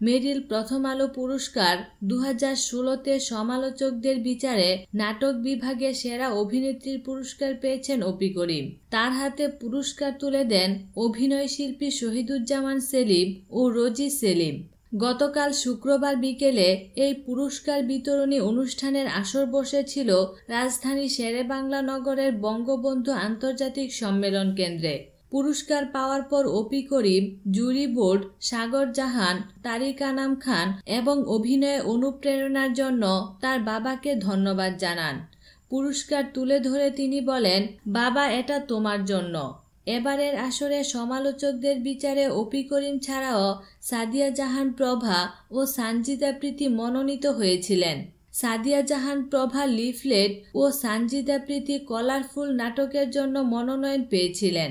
মেরিল প্রথম আলো পুরস্কার দু হাজার ষোলোতে সমালোচকদের বিচারে নাটক বিভাগে সেরা অভিনেত্রীর পুরস্কার পেয়েছেন অপি করিম তার হাতে পুরস্কার তুলে দেন অভিনয় শিল্পী শহীদুজ্জামান সেলিম ও রোজি সেলিম। গতকাল শুক্রবার বিকেলে এই পুরস্কার বিতরণী অনুষ্ঠানের আসর বসেছিল রাজধানী শেরেবাংলা নগরের বঙ্গবন্ধু আন্তর্জাতিক সম্মেলন কেন্দ্রে। পুরস্কার পাওয়ার পর অপি করিম, জুরি বোর্ড, সাগর জাহান, তারিক আনাম খান এবং অভিনয়ে অনুপ্রেরণার জন্য তার বাবাকে ধন্যবাদ জানান। পুরস্কার তুলে ধরে তিনি বলেন, বাবা, এটা তোমার জন্য। এবারের আসরে সমালোচকদের বিচারে অপি করিম ছাড়াও সাদিয়া জাহান প্রভা ও সানজিদা প্রীতি মনোনীত হয়েছিলেন। সাদিয়া জাহান প্রভা লিফলেট ও সানজিদা প্রীতি কলারফুল নাটকের জন্য মনোনয়ন পেয়েছিলেন।